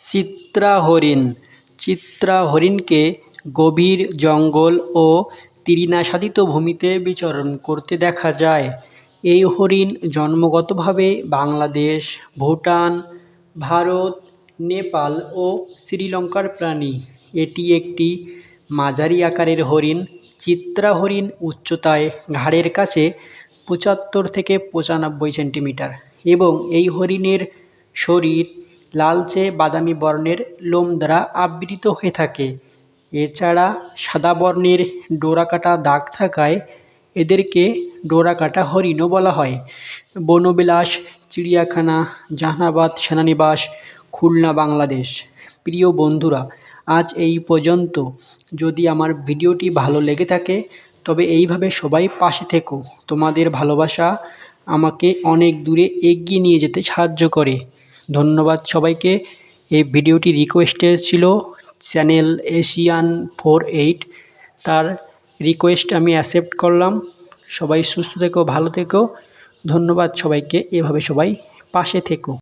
চিত্রা হরিণ চিত্রা হরিণকে গভীর জঙ্গল ও তৃণাচ্ছাদিত ভূমিতে বিচরণ করতে দেখা যায়। এই হরিণ জন্মগতভাবে বাংলাদেশ, ভুটান, ভারত, নেপাল ও শ্রীলঙ্কার প্রাণী। এটি একটি মাঝারি আকারের হরিণ। চিত্রা হরিণ উচ্চতায় ঘাড়ের কাছে পঁচাত্তর থেকে পঁচানব্বই সেন্টিমিটার এবং এই হরিণের শরীর লালচে বাদামি বর্ণের লোম দ্বারা আবৃত হয়ে থাকে। এছাড়া সাদা বর্ণের ডোরাকাটা দাগ থাকায় এদেরকে ডোরাকাটা হরিণও বলা হয়। বনবিলাস, চিড়িয়াখানা, জাহানাবাদ, সেনানিবাস, খুলনা, বাংলাদেশ। প্রিয় বন্ধুরা, আজ এই পর্যন্ত। যদি আমার ভিডিওটি ভালো লেগে থাকে, তবে এইভাবে সবাই পাশে থেকো। তোমাদের ভালোবাসা আমাকে অনেক দূরে এগিয়ে নিয়ে যেতে সাহায্য করে। ধন্যবাদ সবাইকে। এই ভিডিওটি রিকোয়েস্টের ছিল চ্যানেল এশিয়ান ফোর এইট। তার রিকোয়েস্ট আমি অ্যাকসেপ্ট করলাম। সবাই সুস্থ থেকো, ভালো থেকো। ধন্যবাদ সবাইকে। এভাবে সবাই পাশে থেকো।